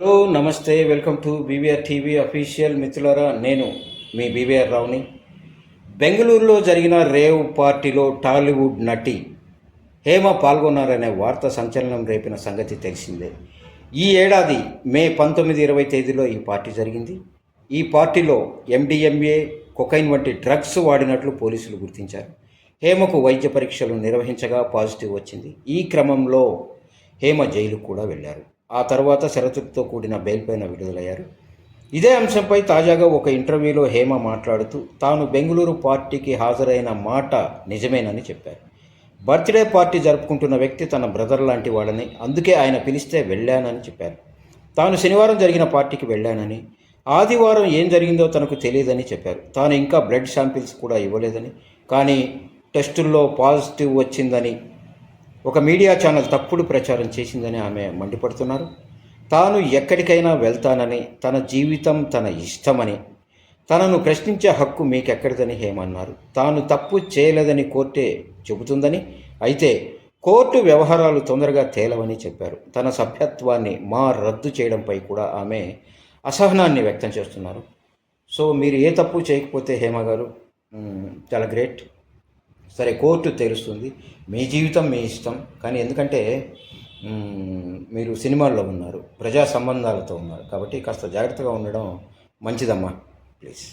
Hello నమస్తే welcome to BVR TV official మిత్రులరా నేను మీ బీవీఆర్ రావుని. బెంగళూరులో జరిగిన రేవ్ పార్టీలో టాలీవుడ్ నటి హేమ పాల్గొన్నారనే వార్త సంచలనం రేపిన సంగతి తెలిసిందే. ఈ ఏడాది మే పంతొమ్మిది ఇరవై తేదీలో ఈ పార్టీ జరిగింది. ఈ పార్టీలో ఎండిఎంఏ కొకైన్ వంటి డ్రగ్స్ వాడినట్లు పోలీసులు గుర్తించారు. హేమకు వైద్య పరీక్షలు నిర్వహించగా పాజిటివ్ వచ్చింది. ఈ క్రమంలో హేమ జైలుకు కూడా వెళ్ళారు. ఆ తర్వాత షరతులతో కూడిన బెయిల్ పైన విడుదలయ్యారు. ఇదే అంశంపై తాజాగా ఒక ఇంటర్వ్యూలో హేమ మాట్లాడుతూ తాను బెంగళూరు పార్టీకి హాజరైన మాట నిజమేనని చెప్పారు. బర్త్డే పార్టీ జరుపుకుంటున్న వ్యక్తి తన బ్రదర్ లాంటి వాళ్ళని అందుకే ఆయన పిలిస్తే వెళ్ళానని చెప్పారు. తాను శనివారం జరిగిన పార్టీకి వెళ్ళానని ఆదివారం ఏం జరిగిందో తనకు తెలియదని చెప్పారు. తాను ఇంకా బ్లడ్ శాంపిల్స్ కూడా ఇవ్వలేదని కానీ టెస్టుల్లో పాజిటివ్ వచ్చిందని ఒక మీడియా ఛానల్ తప్పుడు ప్రచారం చేసిందని ఆమె మండిపడుతున్నారు. తాను ఎక్కడికైనా వెళ్తానని తన జీవితం తన ఇష్టమని తనను ప్రశ్నించే హక్కు మీకెక్కడిదని హేమన్నారు తాను తప్పు చేయలేదని కోర్టే చెబుతుందని అయితే కోర్టు వ్యవహారాలు తొందరగా తేలవని చెప్పారు. తన సభ్యత్వాన్ని మా రద్దు చేయడంపై కూడా ఆమె అసహనాన్ని వ్యక్తం చేస్తున్నారు. సో మీరు ఏ తప్పు చేయకపోతే హేమ గారు చాలా గ్రేట్. సరే కోర్టు తెలుస్తుంది. మీ జీవితం మీ ఇష్టం కానీ ఎందుకంటే మీరు సినిమాల్లో ఉన్నారు ప్రజా సంబంధాలతో ఉన్నారు. కాబట్టి కాస్త జాగ్రత్తగా ఉండడం మంచిదమ్మా ప్లీజ్.